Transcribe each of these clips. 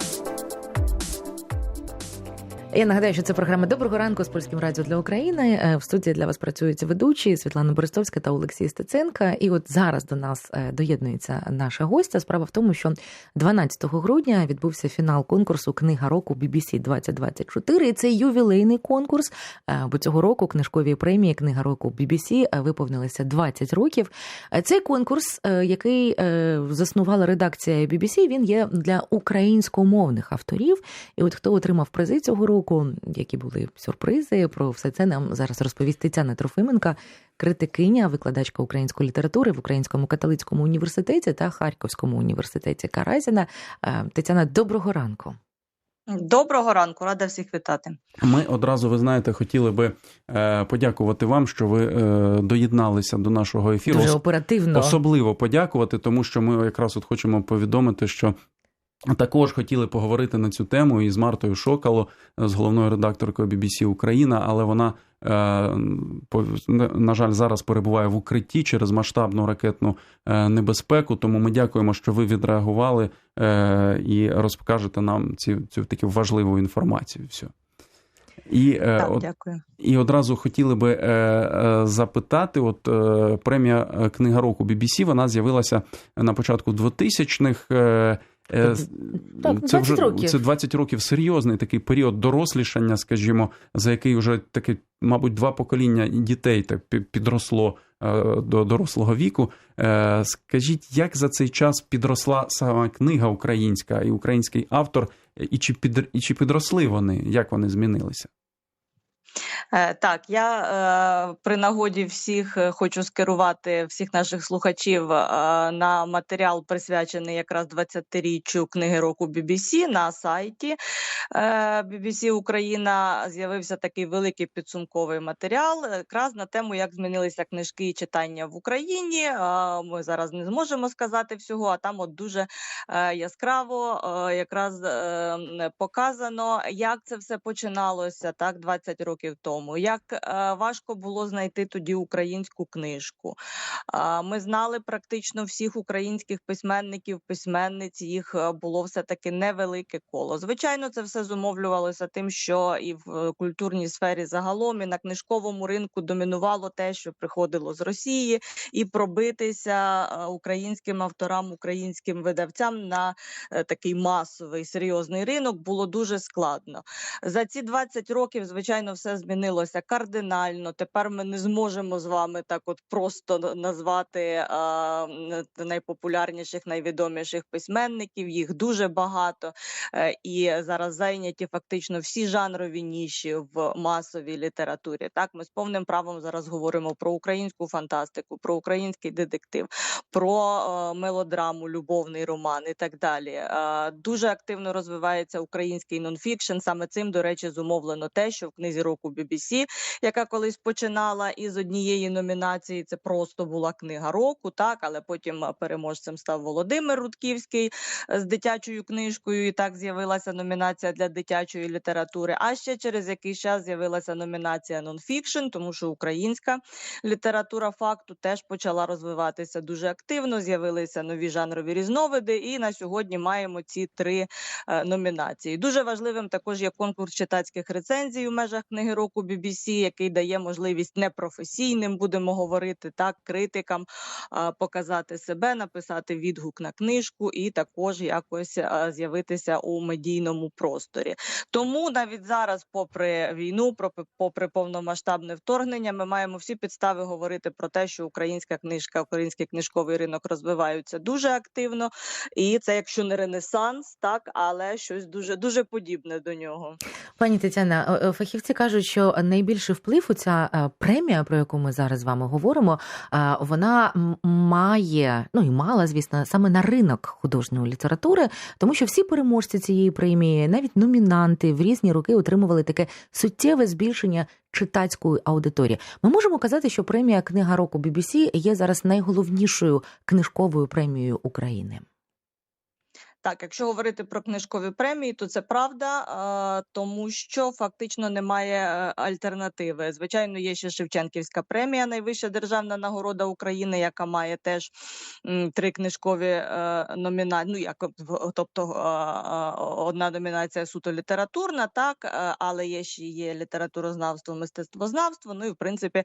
you Я нагадаю, що це програма Доброго ранку з польським радіо для України. Е, В студії для вас працюють ведучі Світлана Борисовська та Олексій Стеценка. І от зараз до нас е, доєднується наша гостя. Справа в тому, що 12 грудня відбувся фінал конкурсу Книга року BBC 2024. І це ювілейний конкурс. Е, Бо цього року книжкові премії Книга року BBC виповнилися 20 років. Цей конкурс, який заснувала редакція BBC, він є для українськомовних авторів. І от хто отримав призи цього року, які були сюрпризи, про все це нам зараз розповість Тетяна Трофименка, критикиня, викладачка української літератури в Українському католицькому університеті та Харківському університеті Каразіна. Е, Тетяна, доброго ранку. Доброго ранку, рада всіх вітати. Ми одразу, ви знаєте, хотіли би е, подякувати вам, що ви е, доєдналися до нашого ефіру. Дуже оперативно. Особливо подякувати, тому що ми якраз от хочемо повідомити, що. Також хотіли поговорити на цю тему із Мартою Шокало, е, з головною редакторкою BBC Україна, але вона, е, на жаль, зараз перебуває в укритті через масштабну ракетну е, небезпеку. Тому ми дякуємо, що ви відреагували і розкажете нам цю, цю таку важливу інформацію. Всю. І, Так, от, дякую. і одразу хотіли би е, е, запитати: от е, премія Книга року BBC, вона з'явилася на початку 2000-х. Е, Так, це 20 років. Це 20 років серйозний такий період дорослішання, скажімо, за який вже таке, мабуть, два покоління дітей так підросло е, до дорослого віку. Е, Скажіть, як за цей час підросла сама книга українська і український автор, і чи під і чи підросли вони? Як вони змінилися? Е, Так, я е, при нагоді всіх е, хочу скерувати всіх наших слухачів на матеріал, присвячений якраз 20-річчю книги року BBC на сайті BBC Україна. З'явився такий великий підсумковий матеріал, якраз на тему, як змінилися книжки і читання в Україні. Ми зараз не зможемо сказати всього, а там от дуже яскраво якраз е, показано, як це все починалося так 20 років тому. Як е, важко було знайти тоді українську книжку. Ми знали практично всіх українських письменників, письменниць. Їх е, було все таки невелике коло. Звичайно, це все зумовлювалося тим, що і в е, культурній сфері загалом, і на книжковому ринку домінувало те, що приходило з Росії, і пробитися українським авторам, українським видавцям на такий масовий серйозний ринок було дуже складно. За ці 20 років, звичайно, все змінилося кардинально. Тепер ми не зможемо з вами так, от просто назвати а, найпопулярніших, найвідоміших письменників. Їх дуже багато, е, і зараз зайняті фактично всі жанрові ніші в масовій літературі. Так, ми з повним правом зараз говоримо про українську фантастику, про український детектив, про мелодраму, любовний роман і так далі. Е, Дуже активно розвивається український нонфікшн. Саме цим, до речі, зумовлено те, що в книзі року BBC, яка колись починала із однієї номінації, це просто була книга року, так, але потім е, переможцем став Володимир Рудківський е, з дитячою книжкою. І так з'явилася номінація для дитячої літератури. А ще через якийсь час з'явилася номінація нонфікшн, тому що українська література факту теж почала розвиватися дуже активно. З'явилися нові жанрові різновиди, і на сьогодні маємо ці три е, номінації. Дуже важливим також є конкурс читацьких рецензій у межах книги року BBC, який дає можливість непрофесійним, будемо говорити так, критикам показати себе, написати відгук на книжку і також якось з'явитися у медійному просторі. Тому навіть зараз, попри війну, попри повномасштабне вторгнення, ми маємо всі підстави говорити про те, що українська книжка, український книжковий ринок розвиваються дуже активно, і це якщо не ренесанс, так але щось дуже дуже подібне до нього. Пані Тетяна, фахівці кажуть, що найбільший вплив у ця е, премія, про яку ми зараз з вами говоримо, е, вона має, ну і мала, звісно, саме на ринок художньої літератури, тому що всі переможці цієї премії, навіть номінанти в різні роки отримували таке суттєве збільшення читацької аудиторії. Ми можемо казати, що премія Книга року BBC є зараз найголовнішою книжковою премією України. Так, якщо говорити про книжкові премії, то це правда, тому що фактично немає е, альтернативи. Звичайно, є ще Шевченківська премія, найвища державна нагорода України, яка має теж три книжкові е, номінації. Ну як тобто е, одна номінація суто літературна, так, але є ще є літературознавство, мистецтвознавство. Ну і в принципі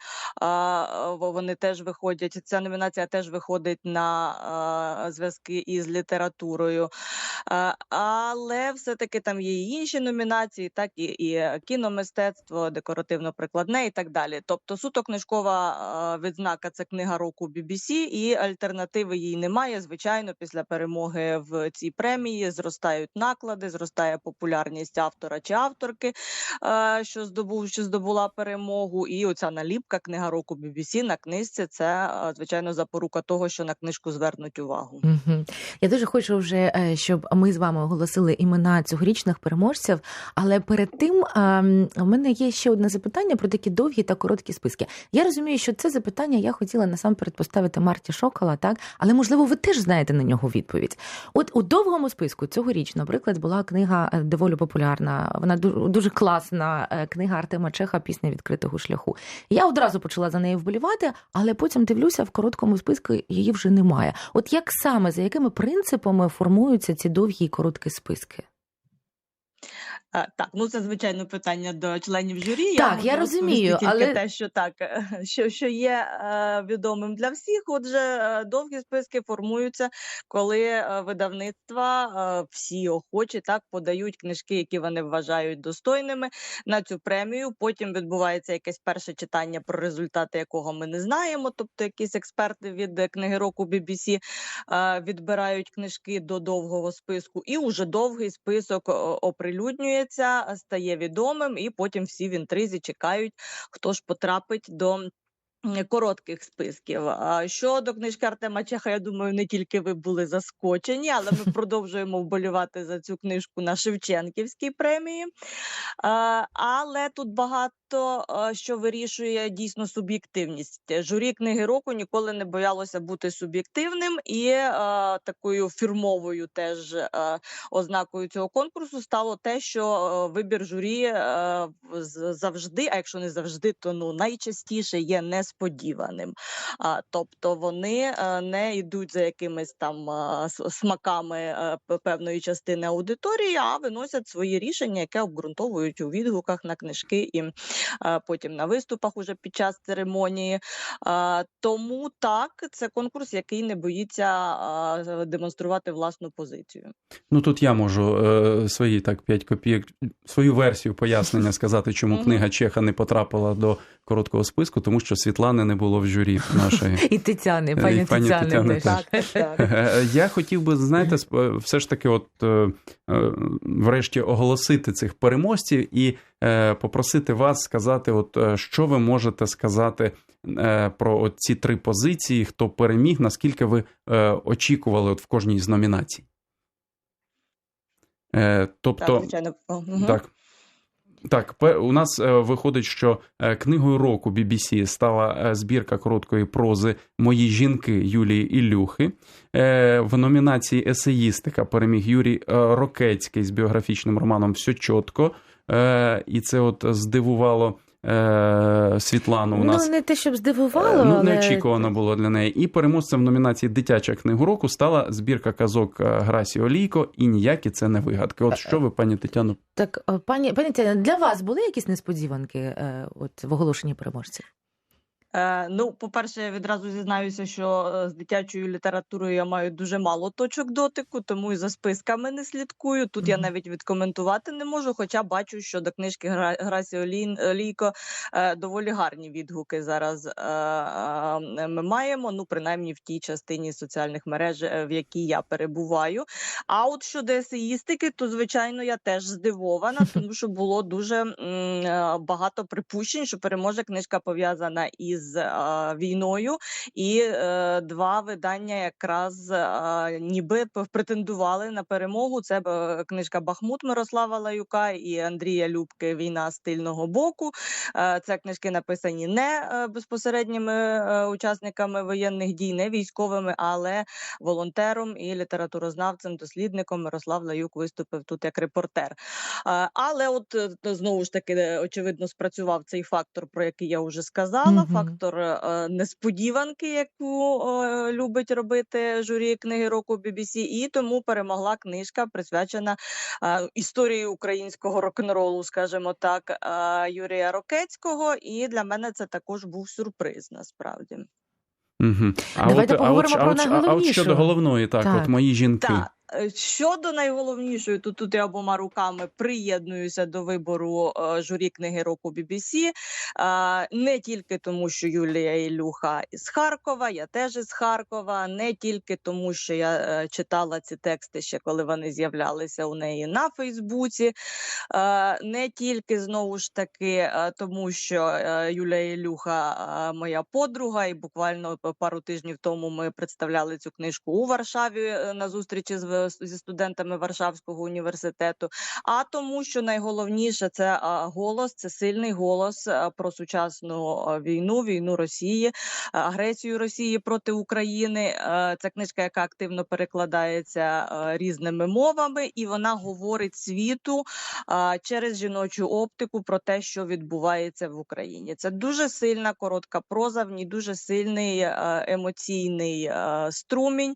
вони теж виходять. Ця номінація теж виходить на зв'язки із літературою. Е, Але все-таки там є і інші номінації, так і, і кіномистецтво, декоративно-прикладне і так далі. Тобто суто книжкова е, відзнака це книга року BBC, і альтернативи їй немає. Звичайно, після перемоги в цій премії зростають наклади, зростає популярність автора чи авторки, е, що здобув, що здобула перемогу. І оця наліпка книга року BBC на книжці це е, звичайно запорука того, що на книжку звернуть увагу. Я дуже хочу вже, е, щоб ми з вами оголосили імена цьогорічних переможців. Але перед тим ем, у мене є ще одне запитання про такі довгі та короткі списки. Я розумію, що це запитання я хотіла насамперед поставити Марті Шокола, так але можливо ви теж знаєте на нього відповідь. От у довгому списку цьогоріч, наприклад, була книга е, доволі популярна. Вона дуже класна е, книга Артема Чеха Пісня відкритого шляху. Я одразу почала за неї вболівати, але потім дивлюся, в короткому списку її вже немає. От як саме за якими принципами формуються ці довгі і короткі списки? Е, Так, ну це звичайно питання до членів журі. Так, можу я розумію, але- те, що так, е, що, що є е, відомим для всіх. Отже, довгі списки формуються, коли видавництва е, всі охочі так подають книжки, які вони вважають достойними на цю премію. Потім відбувається якесь перше читання, про результати якого ми не знаємо. Тобто, якісь експерти від книги року BBC е, відбирають книжки до довгого списку, і уже довгий список о, оприлюднюється, стає відомим, і потім всі в інтризі чекають, хто ж потрапить до. Коротких списків. Щодо книжки Артема Чеха, я думаю, не тільки ви були заскочені, але ми продовжуємо вболівати за цю книжку на Шевченківській премії. Але тут багато а, що вирішує дійсно суб'єктивність. Журі книги року ніколи не боялося бути суб'єктивним, і а, такою фірмовою теж а, ознакою цього конкурсу стало те, що вибір журі з- завжди, а якщо не завжди, то ну найчастіше є несподіваним. А, тобто вони не йдуть за якимись там смаками певної частини аудиторії, а виносять свої рішення, яке обґрунтовують у відгуках на книжки і потім на виступах уже під час церемонії. Тому так, це конкурс, який не боїться демонструвати власну позицію. Ну тут я можу е, свої так 5 копійок, свою версію пояснення сказати, чому книга Чеха не потрапила до короткого списку, тому що Світлани не було в журі нашої. І Тетяни, І пані, пані Тетяни, Тетяни теж. Так, так. Е, Я хотів би, знаєте, все ж таки, от е, е, врешті оголосити цих переможців і е, попросити вас сказати, от е, що ви можете сказати е, про ці три позиції, хто переміг, наскільки ви е, очікували от в кожній з номінацій. Е, Тобто, Так. Так. Так, у нас е, виходить, що е, книгою року BBC стала е, збірка короткої прози Мої жінки Юлії Ілюхи. Е, В номінації Есеїстика переміг Юрій е, Рокецький з біографічним романом Все чітко. Е, І це от здивувало е, Світлану. У нас Ну, не те, щоб здивувало, ну неочікувано але... було для неї. І переможцем в номінації Дитяча книга року стала збірка казок е, Грасі Олійко і ніякі це не вигадки. От що ви, пані Тетяно, Так, е, пані, пані Тетяно, для вас були якісь несподіванки е, от, в оголошенні переможців? Е, ну, по-перше, я відразу зізнаюся, що е, з дитячою літературою я маю дуже мало точок дотику, тому і за списками не слідкую. Тут я навіть відкоментувати не можу, хоча бачу, що до книжки Гра- Грасі Олійко е, доволі гарні відгуки зараз ми маємо, ну, принаймні в тій частині соціальних мереж, в якій я перебуваю. А от щодо есеїстики, то звичайно я теж здивована, тому що було дуже багато припущень, що переможе книжка пов'язана із з війною, і два видання якраз ніби претендували на перемогу. Це книжка Бахмут Мирослава Лаюка і Андрія Любки Війна з тильного боку. Це книжки написані не безпосередніми учасниками воєнних дій, не військовими, але волонтером і літературознавцем, дослідником Мирослав Лаюк виступив тут як репортер. Але, от знову ж таки, очевидно, спрацював цей фактор, про який я вже сказала. Мгм. Фактор е, несподіванки, яку е, любить робити журі книги року BBC, і тому перемогла книжка, присвячена е, історії українського рок-н-ролу, скажімо так, е, Юрія Рокецького. І для мене це також був сюрприз. Насправді, Угу. А Давайте от, а, от, поговоримо а, про от, а от щодо головної, так, Так. от мої жінки. так. Е, Щодо найголовнішої, то тут я обома руками приєднуюся до вибору е, журі книги року BBC. Е, не тільки тому, що Юлія Ілюха із Харкова, я теж із Харкова, не тільки тому, що я читала ці тексти ще коли вони з'являлися у неї на Фейсбуці, не тільки знову ж таки тому, що Юлія Ілюха моя подруга, і буквально пару тижнів тому ми представляли цю книжку у Варшаві на зустрічі з зі студентами Варшавського університету. А тому, що найголовніше це голос, це сильний голос про сучасну війну, війну Росії, агресію Росії проти України. Це книжка, яка активно перекладається різними мовами, і вона говорить світу через жіночу оптику про те, що відбувається в Україні. Це дуже сильна коротка проза, в ній дуже сильний емоційний струмінь.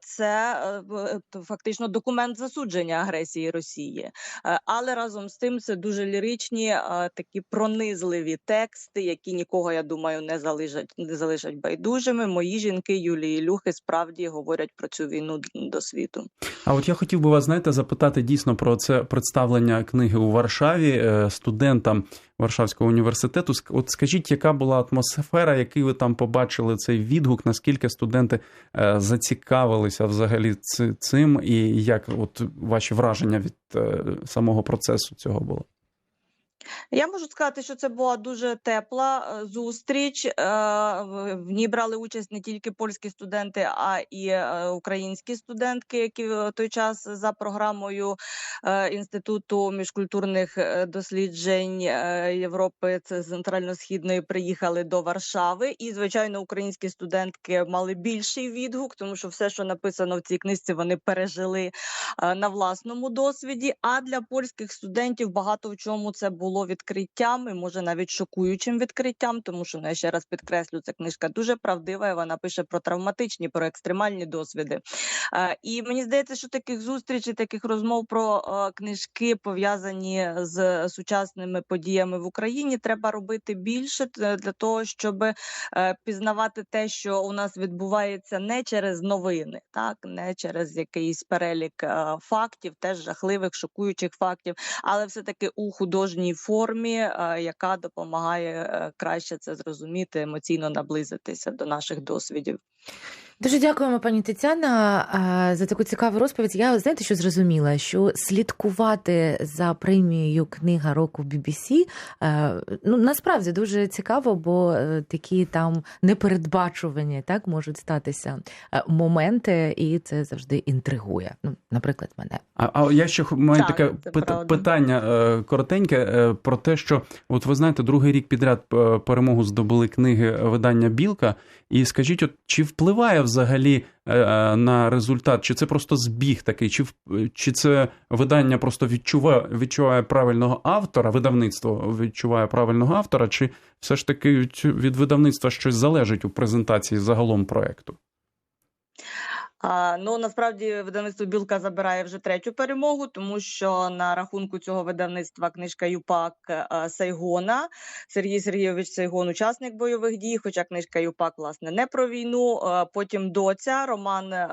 Це е, фактично документ засудження агресії Росії, Е, але разом з тим це дуже ліричні, е, такі пронизливі тексти, які нікого, я думаю, не залишать не залишать байдужими. Мої жінки Юлії Люхи справді говорять про цю війну до світу. А от я хотів би вас, знаєте, запитати дійсно про це представлення книги у Варшаві е, студентам Варшавського університету. От скажіть, яка була атмосфера, який ви там побачили цей відгук? Наскільки студенти е, зацікавилися взагалі цим, і як от ваші враження від е, самого процесу цього було? Я можу сказати, що це була дуже тепла е, зустріч. Е, в- ній брали участь не тільки польські студенти, а і е, українські студентки, які в той час за програмою Інституту міжкультурних досліджень Європи центрально-східної приїхали до Варшави. І, звичайно, українські студентки мали більший відгук, тому що все, що написано в цій книжці, вони пережили на власному досвіді. А для польських студентів багато в чому це було відкриттям і може навіть шокуючим відкриттям, тому що ну, я ще раз підкреслю, ця книжка дуже правдива. і Вона пише про травматичні, про екстремальні досвіди. І мені здається, що таких зустрічей, таких розмов про книжки пов'язані з сучасними подіями в Україні, треба робити більше для того, щоб е, пізнавати те, що у нас відбувається не через новини, так не через якийсь перелік е, фактів, теж жахливих, шокуючих фактів, але все таки у художній формі, е, яка допомагає е, краще це зрозуміти, емоційно наблизитися до наших досвідів. Дуже дякуємо, пані Тетяна, за таку цікаву розповідь. Я знаєте, що зрозуміла, що слідкувати за премією книга року BBC, е, ну насправді дуже цікаво, бо е, такі там непередбачувані так можуть статися е, моменти, і це завжди інтригує. Ну, наприклад, мене. А, а я ще маю Так, таке пит- питання коротеньке про те, що от ви знаєте, другий рік підряд перемогу здобули книги видання Білка. І скажіть, от чи впливає взагалі е, е, на результат? Чи це просто збіг такий, чи чи це видання просто відчуває, відчуває правильного автора, видавництво відчуває правильного автора, чи все ж таки від видавництва щось залежить у презентації загалом проекту? А, ну насправді видавництво Білка забирає вже третю перемогу, тому що на рахунку цього видавництва книжка Юпак е, Сайгона Сергій Сергійович Сайгон, учасник бойових дій. Хоча книжка Юпак власне не про війну. Е, Потім доця роман е,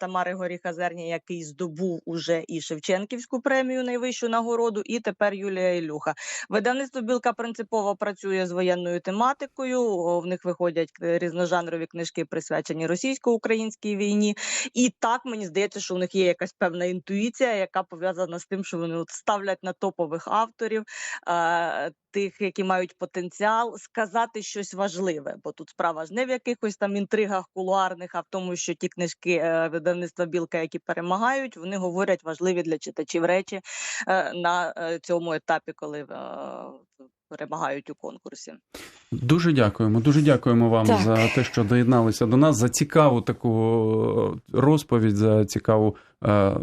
Тамари Горіха Зерня, який здобув уже і Шевченківську премію, найвищу нагороду, і тепер Юлія Ілюха. Видавництво Білка принципово працює з воєнною тематикою. В них виходять різножанрові книжки, присвячені російсько-українській війні. І так мені здається, що у них є якась певна інтуїція, яка пов'язана з тим, що вони от ставлять на топових авторів, е, тих, які мають потенціал, сказати щось важливе. Бо тут справа ж не в якихось там інтригах кулуарних, а в тому, що ті книжки е, видавництва Білка, які перемагають, вони говорять важливі для читачів речі е, на е, цьому етапі, коли перемагають у конкурсі. Дуже дякуємо. Дуже дякуємо вам Так. за те, що доєдналися до нас, за цікаву таку е, розповідь, за цікаву, е,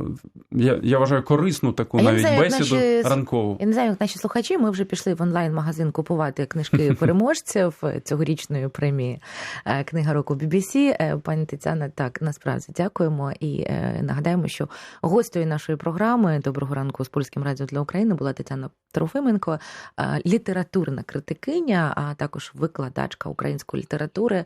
я, я вважаю, корисну таку я навіть знаю, бесіду наші- ранкову. Я не знаю, як наші слухачі. Ми вже пішли в онлайн-магазин купувати книжки переможців цьогорічної премії е, Книга року BBC. Е, Пані Тетяна, так насправді дякуємо і е, нагадаємо, що гостею нашої програми Доброго ранку з польським радіо для України була Тетяна Трофименко, е, літературна критикиня, а також викладачка української літератури,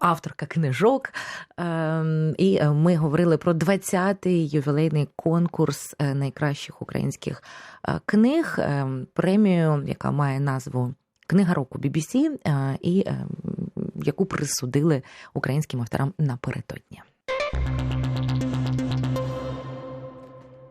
авторка книжок. Ем, І е, ми говорили про 20-й ювілейний конкурс е, найкращих українських е, книг, е, премію, яка має назву Книга року BBC, і е, яку присудили українським авторам напередодні.